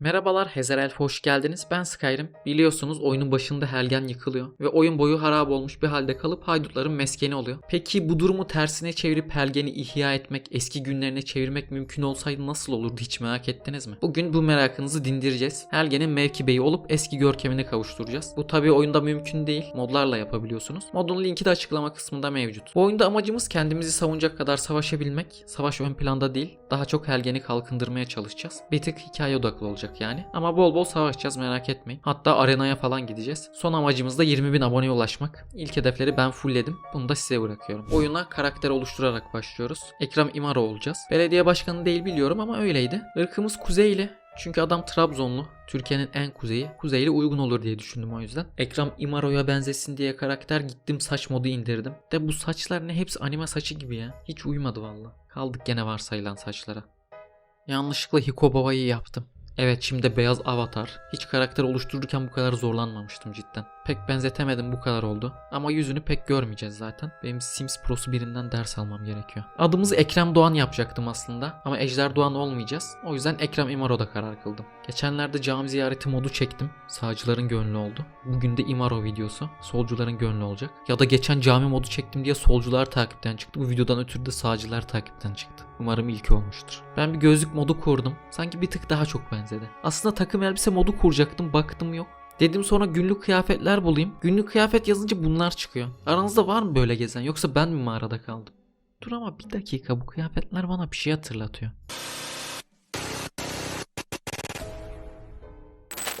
Merhabalar Hezerelf hoş geldiniz. Ben Skyrim. Biliyorsunuz oyunun başında Helgen yıkılıyor ve oyun boyu harap olmuş bir halde kalıp haydutların meskeni oluyor. Peki bu durumu tersine çevirip Helgen'i ihya etmek, eski günlerine çevirmek mümkün olsaydı nasıl olurdu hiç merak ettiniz mi? Bugün bu merakınızı dindireceğiz. Helgen'in mevkibeyi olup eski görkemine kavuşturacağız. Bu tabi oyunda mümkün değil. Modlarla yapabiliyorsunuz. Modun linki de açıklama kısmında mevcut. Bu oyunda amacımız kendimizi savunacak kadar savaşabilmek. Savaş ön planda değil. Daha çok Helgen'i kalkındırmaya çalışacağız. Bir tık hikaye odaklı olacak yani. Ama bol bol savaşacağız merak etmeyin. Hatta arenaya falan gideceğiz. Son amacımız da 20 bin aboneye ulaşmak. İlk hedefleri ben fullledim. Bunu da size bırakıyorum. Oyuna karakter oluşturarak başlıyoruz. Ekrem İmaro olacağız. Belediye başkanı değil biliyorum ama öyleydi. Irkımız Kuzeyli. Çünkü adam Trabzonlu. Türkiye'nin en kuzeyi. Kuzeyli uygun olur diye düşündüm o yüzden. Ekrem İmaro'ya benzesin diye karakter gittim saç modu indirdim. De bu saçlar ne hepsi anime saçı gibi ya. Hiç uymadı valla. Kaldık gene varsayılan saçlara. Yanlışlıkla Hikobawa'yı yaptım. Evet şimdi beyaz avatar. Hiç karakter oluştururken bu kadar zorlanmamıştım cidden. Pek benzetemedim bu kadar oldu. Ama yüzünü pek görmeyeceğiz zaten. Benim Sims Pro'su birinden ders almam gerekiyor. Adımızı Ekrem Doğan yapacaktım aslında. Ama Ejder Doğan olmayacağız. O yüzden Ekrem İmaro'da karar kıldım. Geçenlerde cami ziyareti modu çektim. Sağcıların gönlü oldu. Bugün de İmaro videosu. Solcuların gönlü olacak. Ya da geçen cami modu çektim diye solcular takipten çıktı. Bu videodan ötürü de sağcılar takipten çıktı. Umarım ilki olmuştur. Ben bir gözlük modu kurdum. Sanki bir tık daha çok benzedi. Aslında takım elbise modu kuracaktım. Baktım yok. Dedim sonra günlük kıyafetler bulayım. Günlük kıyafet yazınca bunlar çıkıyor. Aranızda var mı böyle gezen yoksa ben mi mağarada kaldım? Dur ama bir dakika bu kıyafetler bana bir şey hatırlatıyor.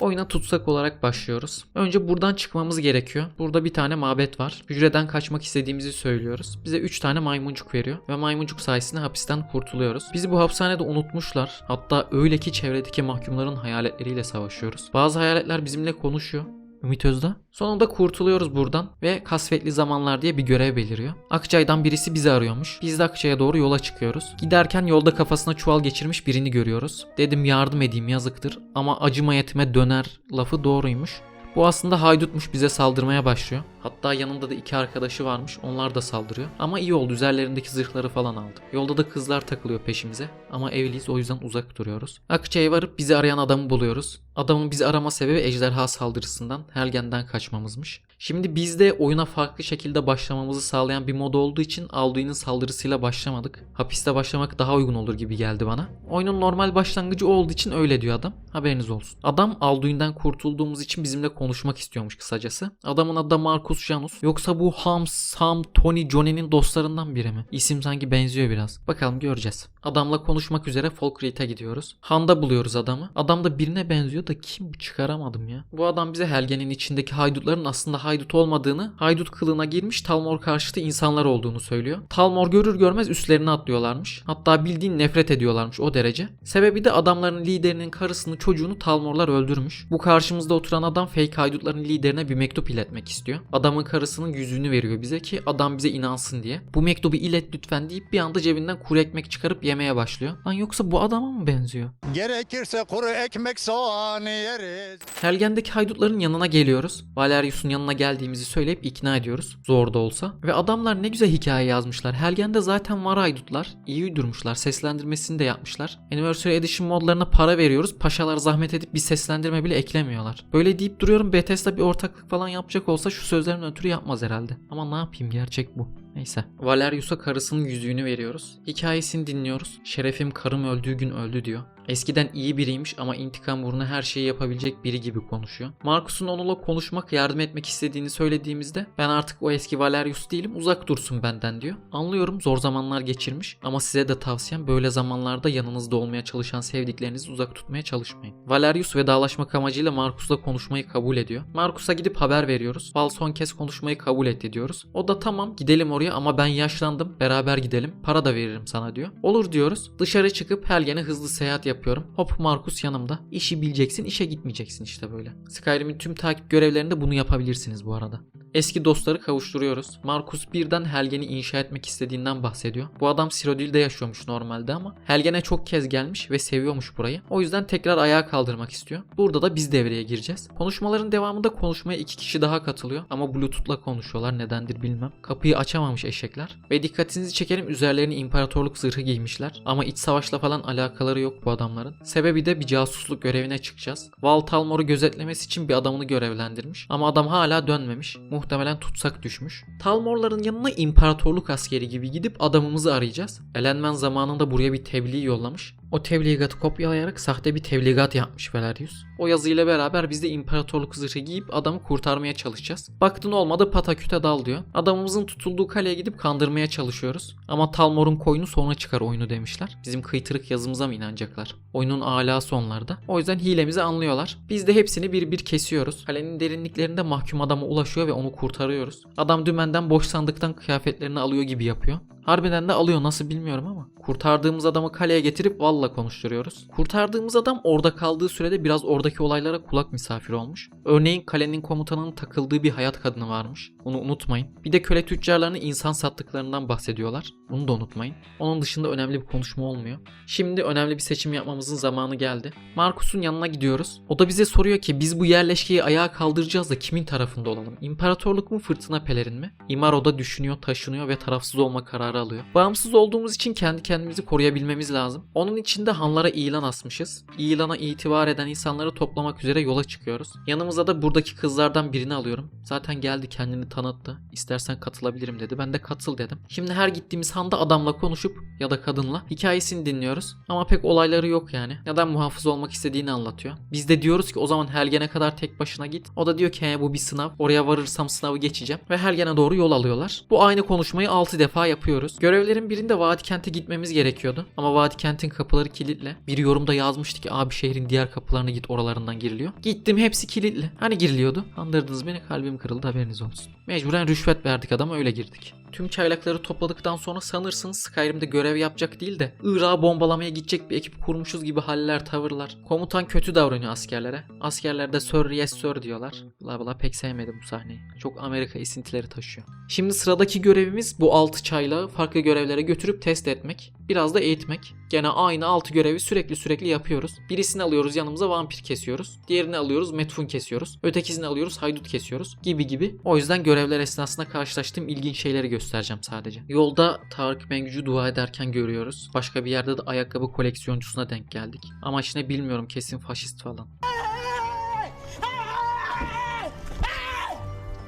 Oyuna tutsak olarak başlıyoruz. Önce buradan çıkmamız gerekiyor. Burada bir tane mabet var. Hücreden kaçmak istediğimizi söylüyoruz. Bize 3 tane maymuncuk veriyor ve maymuncuk sayesinde hapisten kurtuluyoruz. Bizi bu hapishanede unutmuşlar. Hatta öyle ki çevredeki mahkumların hayaletleriyle savaşıyoruz. Bazı hayaletler bizimle konuşuyor. Ümit Özdağ. Sonunda kurtuluyoruz buradan ve kasvetli zamanlar diye bir görev beliriyor. Akçay'dan birisi bizi arıyormuş. Biz de Akçay'a doğru yola çıkıyoruz. Giderken yolda kafasına çuval geçirmiş birini görüyoruz. Dedim yardım edeyim yazıktır ama acıma yetime döner lafı doğruymuş. Bu aslında haydutmuş bize saldırmaya başlıyor. Hatta yanında da iki arkadaşı varmış onlar da saldırıyor. Ama iyi oldu üzerlerindeki zırhları falan aldı. Yolda da kızlar takılıyor peşimize. Ama evliyiz o yüzden uzak duruyoruz. Akça'ya varıp bizi arayan adamı buluyoruz. Adamın bizi arama sebebi ejderha saldırısından Helgen'den kaçmamızmış. Şimdi biz de oyuna farklı şekilde başlamamızı sağlayan bir mod olduğu için Alduin'in saldırısıyla başlamadık. Hapiste başlamak daha uygun olur gibi geldi bana. Oyunun normal başlangıcı olduğu için öyle diyor adam. Haberiniz olsun. Adam Alduin'den kurtulduğumuz için bizimle konuşmak istiyormuş kısacası. Adamın adı da Marcus Janus. Yoksa bu Ham, Sam, Tony, Johnny'nin dostlarından biri mi? İsim sanki benziyor biraz. Bakalım göreceğiz. Adamla konuşmak üzere Folkreed'e gidiyoruz. Han'da buluyoruz adamı. Adam da birine benziyor da kim çıkaramadım ya. Bu adam bize Helgen'in içindeki haydutların aslında haydut olmadığını, haydut kılığına girmiş Talmor karşıtı insanlar olduğunu söylüyor. Talmor görür görmez üstlerine atlıyorlarmış. Hatta bildiğin nefret ediyorlarmış o derece. Sebebi de adamların liderinin karısını çocuğunu Talmorlar öldürmüş. Bu karşımızda oturan adam fake haydutların liderine bir mektup iletmek istiyor. Adamın karısının yüzüğünü veriyor bize ki adam bize inansın diye. Bu mektubu ilet lütfen deyip bir anda cebinden kuru ekmek çıkarıp yemeye başlıyor. Lan yoksa bu adama mı benziyor? Gerekirse kuru ekmek soğan yeriz. Helgen'deki haydutların yanına geliyoruz. Valerius'un yanına geldiğimizi söyleyip ikna ediyoruz. Zor da olsa. Ve adamlar ne güzel hikaye yazmışlar. Helgen'de zaten var haydutlar. İyi uydurmuşlar. Seslendirmesini de yapmışlar. Anniversary Edition modlarına para veriyoruz. Paşalar zahmet edip bir seslendirme bile eklemiyorlar. Böyle deyip duruyorum Bethesda bir ortaklık falan yapacak olsa şu sözlerin ötürü yapmaz herhalde. Ama ne yapayım gerçek bu. Neyse. Valerius'a karısının yüzüğünü veriyoruz. Hikayesini dinliyoruz. Şerefim karım öldüğü gün öldü diyor. Eskiden iyi biriymiş ama intikam uğruna her şeyi yapabilecek biri gibi konuşuyor. Marcus'un onunla konuşmak, yardım etmek istediğini söylediğimizde ben artık o eski Valerius değilim uzak dursun benden diyor. Anlıyorum zor zamanlar geçirmiş ama size de tavsiyem böyle zamanlarda yanınızda olmaya çalışan sevdiklerinizi uzak tutmaya çalışmayın. Valerius vedalaşmak amacıyla Marcus'la konuşmayı kabul ediyor. Marcus'a gidip haber veriyoruz. Val son kez konuşmayı kabul etti diyoruz. O da tamam gidelim oraya ama ben yaşlandım beraber gidelim para da veririm sana diyor. Olur diyoruz. Dışarı çıkıp Helgen'e hızlı seyahat yapıyoruz. Hop Markus yanımda. İşi bileceksin, işe gitmeyeceksin işte böyle. Skyrim'in tüm takip görevlerinde bunu yapabilirsiniz bu arada. Eski dostları kavuşturuyoruz. Markus birden Helgen'i inşa etmek istediğinden bahsediyor. Bu adam Cyrodiil'de yaşıyormuş normalde ama Helgen'e çok kez gelmiş ve seviyormuş burayı. O yüzden tekrar ayağa kaldırmak istiyor. Burada da biz devreye gireceğiz. Konuşmaların devamında konuşmaya iki kişi daha katılıyor ama Bluetooth'la konuşuyorlar nedendir bilmem. Kapıyı açamamış eşekler. Ve dikkatinizi çekerim üzerlerine imparatorluk zırhı giymişler. Ama iç savaşla falan alakaları yok bu adamların. Sebebi de bir casusluk görevine çıkacağız. Val Talmor'u gözetlemesi için bir adamını görevlendirmiş. Ama adam hala dönmemiş. Muhtemelen tutsak düşmüş. Talmorların yanına imparatorluk askeri gibi gidip adamımızı arayacağız. Elenmen zamanında buraya bir tebliğ yollamış. O tebligatı kopyalayarak sahte bir tebligat yapmış Valerius. O yazıyla beraber biz de imparatorluk zırhı giyip adamı kurtarmaya çalışacağız. Baktın olmadı pataküte dal diyor. Adamımızın tutulduğu kaleye gidip kandırmaya çalışıyoruz. Ama Talmor'un koyunu sonra çıkar oyunu demişler. Bizim kıytırık yazımıza mı inanacaklar? Oyunun alası onlarda. O yüzden hilemizi anlıyorlar. Biz de hepsini bir bir kesiyoruz. Kalenin derinliklerinde mahkum adama ulaşıyor ve onu kurtarıyoruz. Adam dümenden boş sandıktan kıyafetlerini alıyor gibi yapıyor. Harbiden de alıyor nasıl bilmiyorum ama. Kurtardığımız adamı kaleye getirip valla konuşturuyoruz. Kurtardığımız adam orada kaldığı sürede biraz oradaki olaylara kulak misafir olmuş. Örneğin kalenin komutanının takıldığı bir hayat kadını varmış. Onu unutmayın. Bir de köle tüccarlarını insan sattıklarından bahsediyorlar. Bunu da unutmayın. Onun dışında önemli bir konuşma olmuyor. Şimdi önemli bir seçim yapmamızın zamanı geldi. Markus'un yanına gidiyoruz. O da bize soruyor ki biz bu yerleşkeyi ayağa kaldıracağız da kimin tarafında olalım? İmparatorluk mu fırtına pelerin mi? İmar da düşünüyor, taşınıyor ve tarafsız olma kararı alıyor. Bağımsız olduğumuz için kendi kendimizi koruyabilmemiz lazım. Onun için de hanlara ilan asmışız. İlana itibar eden insanları toplamak üzere yola çıkıyoruz. Yanımıza da buradaki kızlardan birini alıyorum. Zaten geldi kendini tanıttı. İstersen katılabilirim dedi. Ben de katıl dedim. Şimdi her gittiğimiz handa adamla konuşup ya da kadınla hikayesini dinliyoruz. Ama pek olayları yok yani. Neden muhafız olmak istediğini anlatıyor. Biz de diyoruz ki o zaman Helgen'e kadar tek başına git. O da diyor ki "He, bu bir sınav. Oraya varırsam sınavı geçeceğim. Ve Helgen'e doğru yol alıyorlar. Bu aynı konuşmayı 6 defa yapıyoruz. Görevlerin birinde Vadi Kent'e gitmemiz gerekiyordu. Ama Vadi Kent'in kapıları kilitli. Bir yorumda yazmıştı ki abi şehrin diğer kapılarına git oralarından giriliyor. Gittim hepsi kilitli. Hani giriliyordu? Kandırdınız beni kalbim kırıldı haberiniz olsun. Mecburen rüşvet verdik adama öyle girdik. Tüm çaylakları topladıktan sonra sanırsınız Skyrim'de görev yapacak değil de Irak'ı bombalamaya gidecek bir ekip kurmuşuz gibi haller tavırlar. Komutan kötü davranıyor askerlere. Askerler de sir yes sir diyorlar. Bla bla pek sevmedim bu sahneyi. Çok Amerika esintileri taşıyor. Şimdi sıradaki görevimiz bu 6 çaylağı farklı görevlere götürüp test etmek. Biraz da eğitmek. Gene aynı 6 görevi sürekli sürekli yapıyoruz. Birisini alıyoruz yanımıza vampir kesiyoruz. Diğerini alıyoruz metfun kesiyoruz. Ötekisini alıyoruz haydut kesiyoruz. Gibi gibi. O yüzden görevler esnasında karşılaştığım ilginç şeyleri göstereceğim sadece. Yolda Tarık Mengücü dua ederken görüyoruz. Başka bir yerde de ayakkabı koleksiyoncusuna denk geldik. Ama işte bilmiyorum kesin faşist falan.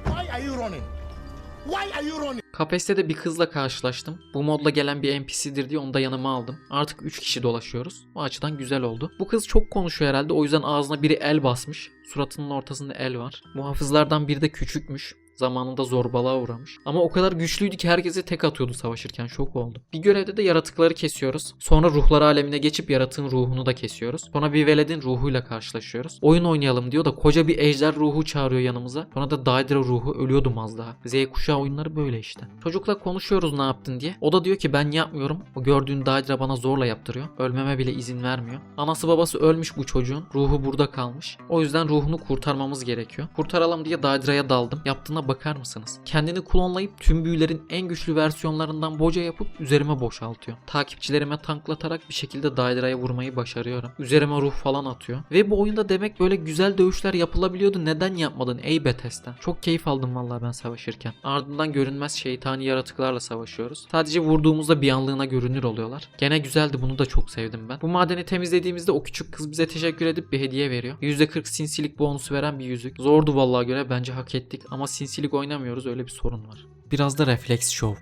Why are you running? Why are you running? Kafeste de bir kızla karşılaştım. Bu modla gelen bir NPC'dir diye onu da yanıma aldım. Artık 3 kişi dolaşıyoruz. O açıdan güzel oldu. Bu kız çok konuşuyor herhalde o yüzden ağzına biri el basmış. Suratının ortasında el var. Muhafızlardan biri de küçükmüş. Zamanında zorbalığa uğramış. Ama o kadar güçlüydü ki herkese tek atıyordu savaşırken şok oldu. Bir görevde de yaratıkları kesiyoruz. Sonra ruhlar alemine geçip yaratığın ruhunu da kesiyoruz. Sonra bir veledin ruhuyla karşılaşıyoruz. Oyun oynayalım diyor da koca bir ejder ruhu çağırıyor yanımıza. Sonra da Daedra ruhu ölüyordum az daha. Z kuşağı oyunları böyle işte. Çocukla konuşuyoruz ne yaptın diye. O da diyor ki ben yapmıyorum. O gördüğün Daedra bana zorla yaptırıyor. Ölmeme bile izin vermiyor. Anası babası ölmüş bu çocuğun. Ruhu burada kalmış. O yüzden ruhunu kurtarmamız gerekiyor. Kurtaralım diye Daedra'ya daldım. Yaptığına bakar mısınız? Kendini klonlayıp tüm büyülerin en güçlü versiyonlarından boca yapıp üzerime boşaltıyor. Takipçilerime tanklatarak bir şekilde Daedra'ya vurmayı başarıyorum. Üzerime ruh falan atıyor. Ve bu oyunda demek böyle güzel dövüşler yapılabiliyordu. Neden yapmadın ey Bethesda? Çok keyif aldım vallahi ben savaşırken. Ardından görünmez şeytani yaratıklarla savaşıyoruz. Sadece vurduğumuzda bir anlığına görünür oluyorlar. Gene güzeldi bunu da çok sevdim ben. Bu madeni temizlediğimizde o küçük kız bize teşekkür edip bir hediye veriyor. %40 sinsilik bonusu veren bir yüzük. Zordu vallahi göre bence hak ettik ama sinsilik oynamıyoruz öyle bir sorun var. Biraz da refleks şov.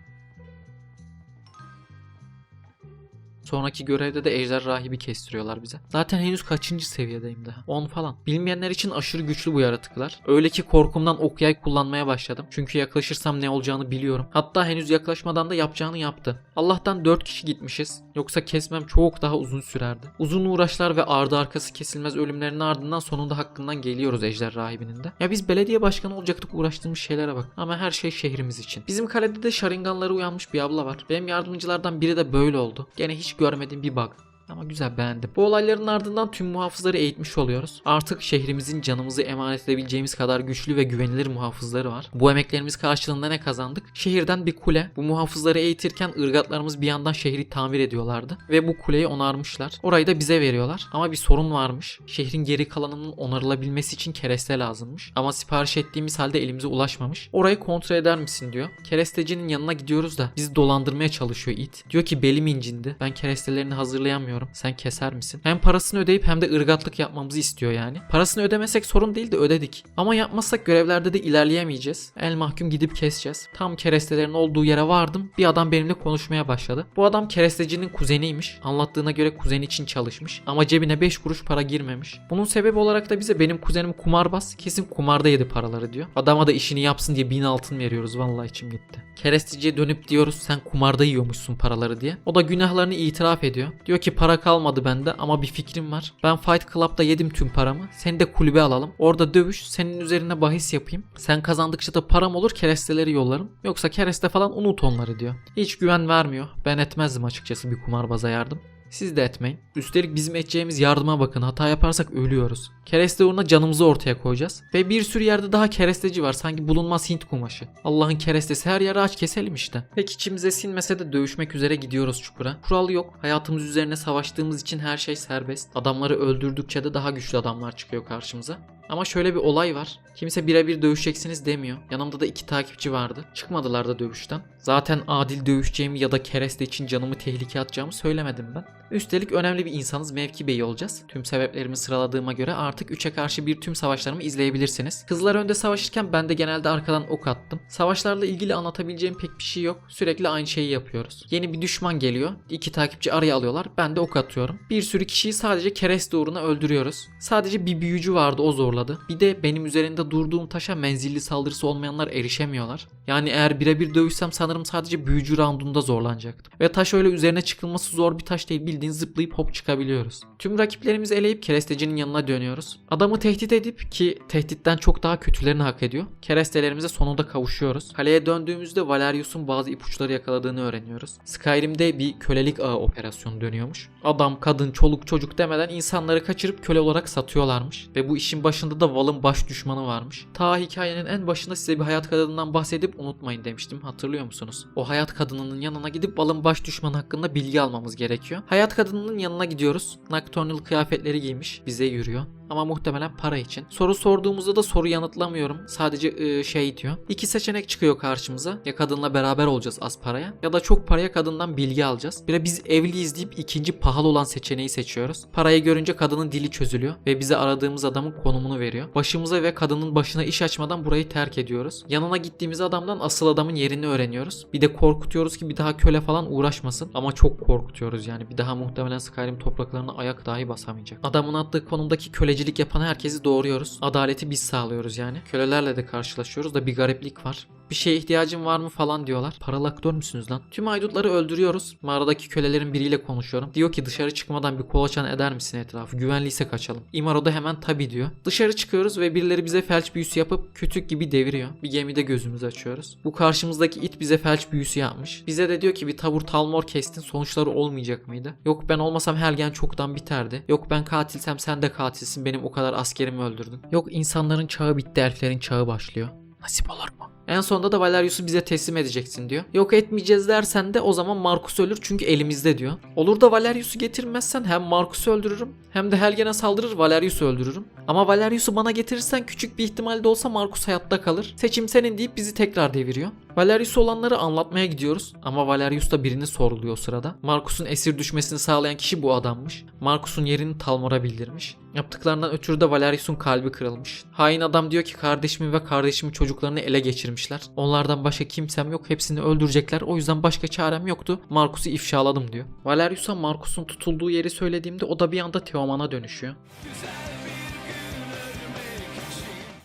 Sonraki görevde de ejder rahibi kestiriyorlar bize. Zaten henüz kaçıncı seviyedeyim daha? 10 falan. Bilmeyenler için aşırı güçlü bu yaratıklar. Öyle ki korkumdan ok yay kullanmaya başladım. Çünkü yaklaşırsam ne olacağını biliyorum. Hatta henüz yaklaşmadan da yapacağını yaptı. Allah'tan 4 kişi gitmişiz. Yoksa kesmem çok daha uzun sürerdi. Uzun uğraşlar ve ardı arkası kesilmez ölümlerin ardından sonunda hakkından geliyoruz ejder rahibinin de. Ya biz belediye başkanı olacaktık uğraştığımız şeylere bak. Ama her şey şehrimiz için. Bizim kalede de şaringanları uyanmış bir abla var. Benim yardımcılardan biri de böyle oldu. Gene hiç görmediğim bir bug. Ama güzel beğendim. Bu olayların ardından tüm muhafızları eğitmiş oluyoruz. Artık şehrimizin canımızı emanet edebileceğimiz kadar güçlü ve güvenilir muhafızları var. Bu emeklerimiz karşılığında ne kazandık? Şehirden bir kule. Bu muhafızları eğitirken ırgatlarımız bir yandan şehri tamir ediyorlardı. Ve bu kuleyi onarmışlar. Orayı da bize veriyorlar. Ama bir sorun varmış. Şehrin geri kalanının onarılabilmesi için kereste lazımmış. Ama sipariş ettiğimiz halde elimize ulaşmamış. Orayı kontrol eder misin diyor. Kerestecinin yanına gidiyoruz da bizi dolandırmaya çalışıyor it. Diyor ki belim incindi. Ben kerestelerini hazırlayamıyorum. Sen keser misin? Hem parasını ödeyip hem de ırgatlık yapmamızı istiyor yani. Parasını ödemesek sorun değil de ödedik. Ama yapmazsak görevlerde de ilerleyemeyeceğiz. El mahkum gidip keseceğiz. Tam kerestelerin olduğu yere vardım. Bir adam benimle konuşmaya başladı. Bu adam kerestecinin kuzeniymiş. Anlattığına göre kuzeni için çalışmış. Ama cebine 5 kuruş para girmemiş. Bunun sebebi olarak da bize benim kuzenim kumarbaz. Kesin kumarda yedi paraları diyor. Adama da işini yapsın diye bin altın veriyoruz. Vallahi içim gitti. Keresteciye dönüp diyoruz sen kumarda yiyormuşsun paraları diye. O da günahlarını itiraf ediyor. Diyor ki para kalmadı bende ama bir fikrim var. Ben Fight Club'da yedim tüm paramı. Seni de kulübe alalım. Orada dövüş. Senin üzerine bahis yapayım. Sen kazandıkça da param olur keresteleri yollarım. Yoksa kereste falan unut onları diyor. Hiç güven vermiyor. Ben etmezdim açıkçası bir kumarbaza yardım. Siz de etmeyin. Üstelik bizim edeceğimiz yardıma bakın. Hata yaparsak ölüyoruz. Kereste uğruna canımızı ortaya koyacağız. Ve bir sürü yerde daha keresteci var. Sanki bulunmaz Hint kumaşı. Allah'ın kerestesi her yere aç keselim işte. Pek içimize sinmese de dövüşmek üzere gidiyoruz çukura. Kural yok. Hayatımız üzerine savaştığımız için her şey serbest. Adamları öldürdükçe de daha güçlü adamlar çıkıyor karşımıza. Ama şöyle bir olay var. Kimse birebir dövüşeceksiniz demiyor. Yanımda da iki takipçi vardı. Çıkmadılar da dövüşten. Zaten adil dövüşeceğimi ya da kereste için canımı tehlikeye atacağımı söylemedim ben. Üstelik önemli bir insanız mevki beyi olacağız. Tüm sebeplerimi sıraladığıma göre artık 3'e karşı bir tüm savaşlarımı izleyebilirsiniz. Kızlar önde savaşırken ben de genelde arkadan ok attım. Savaşlarla ilgili anlatabileceğim pek bir şey yok. Sürekli aynı şeyi yapıyoruz. Yeni bir düşman geliyor. İki takipçi araya alıyorlar. Ben de ok atıyorum. Bir sürü kişiyi sadece kereste uğruna öldürüyoruz. Sadece bir büyücü vardı o zorladı. Bir de benim üzerinde durduğum taşa menzilli saldırısı olmayanlar erişemiyorlar. Yani eğer birebir dövüşsem sanırım sadece büyücü roundunda zorlanacaktım. Ve taş öyle üzerine çıkılması zor bir taş değil. Bildiğin zıplayıp hop çıkabiliyoruz. Tüm rakiplerimizi eleyip kerestecinin yanına dönüyoruz. Adamı tehdit edip ki tehditten çok daha kötülerini hak ediyor. Kerestelerimize sonunda kavuşuyoruz. Kaleye döndüğümüzde Valerius'un bazı ipuçları yakaladığını öğreniyoruz. Skyrim'de bir kölelik ağı operasyonu dönüyormuş. Adam, kadın, çoluk, çocuk demeden insanları kaçırıp köle olarak satıyorlarmış. Ve bu işin başında da Val'ın baş düşmanı varmış. Ta hikayenin en başında size bir hayat kadınından bahsedip unutmayın demiştim. Hatırlıyor musunuz? O hayat kadınının yanına gidip Val'ın baş düşmanı hakkında bilgi almamız gerekiyor. Hayat kadınının yanına gidiyoruz. Nocturnal kıyafetleri giymiş. Bize yürüyor ama muhtemelen para için. Soru sorduğumuzda da soru yanıtlamıyorum. Sadece e, şey diyor. İki seçenek çıkıyor karşımıza. Ya kadınla beraber olacağız az paraya ya da çok paraya kadından bilgi alacağız. Bir de biz evliyiz deyip ikinci pahalı olan seçeneği seçiyoruz. Parayı görünce kadının dili çözülüyor ve bize aradığımız adamın konumunu veriyor. Başımıza ve kadının başına iş açmadan burayı terk ediyoruz. Yanına gittiğimiz adamdan asıl adamın yerini öğreniyoruz. Bir de korkutuyoruz ki bir daha köle falan uğraşmasın. Ama çok korkutuyoruz yani. Bir daha muhtemelen Skyrim topraklarına ayak dahi basamayacak. Adamın attığı konumdaki köleci Kölecılık yapan herkesi doğuruyoruz. Adaleti biz sağlıyoruz yani. Kölelerle de karşılaşıyoruz da bir gariplik var. Bir şeye ihtiyacın var mı falan diyorlar. Paralı aktör müsünüz lan? Tüm haydutları öldürüyoruz. Mağaradaki kölelerin biriyle konuşuyorum. Diyor ki dışarı çıkmadan bir kolaçan eder misin etrafı? Güvenliyse kaçalım. İmaro da hemen tabi diyor. Dışarı çıkıyoruz ve birileri bize felç büyüsü yapıp kütük gibi deviriyor. Bir gemide gözümüzü açıyoruz. Bu karşımızdaki it bize felç büyüsü yapmış. Bize de diyor ki bir tabur talmor kestin sonuçları olmayacak mıydı? Yok ben olmasam Helgen çoktan biterdi. Yok ben katilsem sen de katilsin benim o kadar askerimi öldürdün. Yok insanların çağı bitti elflerin çağı başlıyor. Nasip olur mu? En sonunda da Valerius'u bize teslim edeceksin diyor. Yok etmeyeceğiz dersen de o zaman Markus ölür çünkü elimizde diyor. Olur da Valerius'u getirmezsen hem Markus'u öldürürüm hem de Helgen'e saldırır Valerius'u öldürürüm. Ama Valerius'u bana getirirsen küçük bir ihtimalde olsa Markus hayatta kalır. Seçim senin deyip bizi tekrar deviriyor. Valerius olanları anlatmaya gidiyoruz ama Valerius da birini soruluyor o sırada. Markus'un esir düşmesini sağlayan kişi bu adammış. Markus'un yerini Talmor'a bildirmiş. Yaptıklarından ötürü de Valerius'un kalbi kırılmış. Hain adam diyor ki kardeşimi ve kardeşimin çocuklarını ele geçirmişler. Onlardan başka kimsem yok hepsini öldürecekler o yüzden başka çarem yoktu. Markus'u ifşaladım diyor. Valerius'a Markus'un tutulduğu yeri söylediğimde o da bir anda Teoman'a dönüşüyor.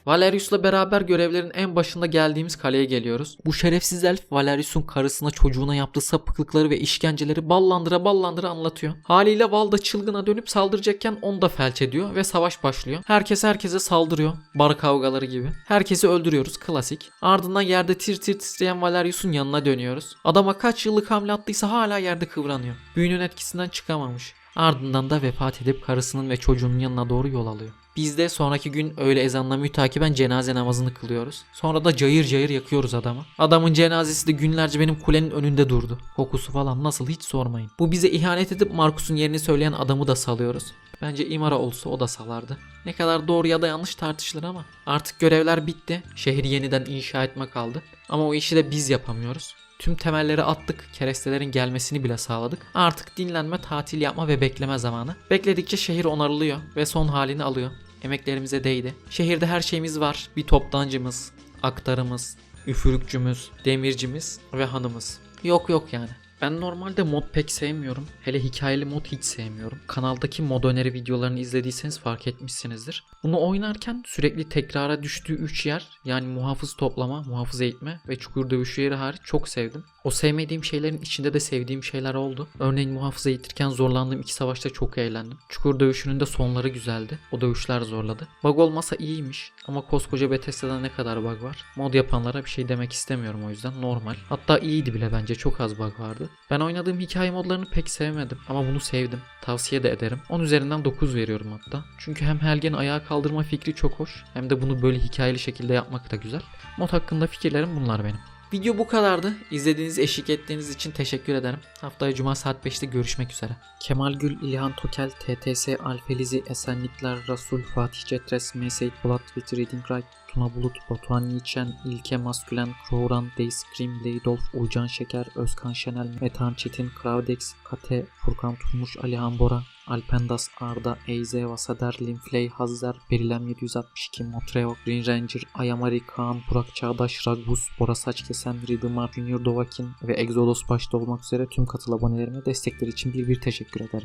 Valerius'la beraber görevlerin en başında geldiğimiz kaleye geliyoruz. Bu şerefsiz elf Valerius'un karısına çocuğuna yaptığı sapıklıkları ve işkenceleri ballandıra ballandıra anlatıyor. Haliyle Val da çılgına dönüp saldıracakken onu da felç ediyor ve savaş başlıyor. Herkes herkese saldırıyor. Bar kavgaları gibi. Herkesi öldürüyoruz klasik. Ardından yerde tir tir titreyen Valerius'un yanına dönüyoruz. Adama kaç yıllık hamle attıysa hala yerde kıvranıyor. Büyünün etkisinden çıkamamış. Ardından da vefat edip karısının ve çocuğunun yanına doğru yol alıyor. Biz de sonraki gün öğle ezanına mütakiben cenaze namazını kılıyoruz. Sonra da cayır cayır yakıyoruz adamı. Adamın cenazesi de günlerce benim kulenin önünde durdu. Kokusu falan nasıl hiç sormayın. Bu bize ihanet edip Markus'un yerini söyleyen adamı da salıyoruz. Bence İmara olsa o da salardı. Ne kadar doğru ya da yanlış tartışılır ama artık görevler bitti. Şehri yeniden inşa etme kaldı. Ama o işi de biz yapamıyoruz. Tüm temelleri attık, kerestelerin gelmesini bile sağladık. Artık dinlenme, tatil yapma ve bekleme zamanı. Bekledikçe şehir onarılıyor ve son halini alıyor. Emeklerimize değdi. Şehirde her şeyimiz var. Bir toptancımız, aktarımız, üfürükçümüz, demircimiz ve hanımız. Yok yok yani. Ben normalde mod pek sevmiyorum. Hele hikayeli mod hiç sevmiyorum. Kanaldaki mod öneri videolarını izlediyseniz fark etmişsinizdir. Bunu oynarken sürekli tekrara düştüğü 3 yer yani muhafız toplama, muhafız eğitme ve çukur dövüşü yeri hariç çok sevdim. O sevmediğim şeylerin içinde de sevdiğim şeyler oldu. Örneğin muhafız eğitirken zorlandığım iki savaşta çok eğlendim. Çukur dövüşünün de sonları güzeldi. O dövüşler zorladı. Bug olmasa iyiymiş ama koskoca Bethesda'da ne kadar bug var? Mod yapanlara bir şey demek istemiyorum o yüzden normal. Hatta iyiydi bile bence çok az bug vardı. Ben oynadığım hikaye modlarını pek sevmedim ama bunu sevdim. Tavsiye de ederim. 10 üzerinden 9 veriyorum hatta. Çünkü hem Helgen'i ayağa kaldırma fikri çok hoş hem de bunu böyle hikayeli şekilde yapmak da güzel. Mod hakkında fikirlerim bunlar benim. Video bu kadardı. İzlediğiniz, eşlik ettiğiniz için teşekkür ederim. Haftaya Cuma saat 5'te görüşmek üzere. Kemal Gül, İlhan Tokel, TTS, Alfelizi, Esenlikler, Rasul, Fatih Cetres, Meseyit Polat, With Reading Right, Tuna Bulut, Batuhan Yiğitşen, İlke Maskülen, Kroğran, Dayscream, Leydolf, Uycan Şeker, Özkan Şenel, Metan Çetin, Kravdex, Kate, Furkan Tunmuş, Alihan Bora, Alpendas, Arda, Eyze, Vasader, Linfley, Hazzer, Berilem 762, Motreo, Green Ranger, Ayamari, Kaan, Burak Çağdaş, Ragbus, Bora Saçkesen, Ridimar, Junior Dovakin ve Exodus başta olmak üzere tüm katıl abonelerime destekleri için bir bir teşekkür ederim.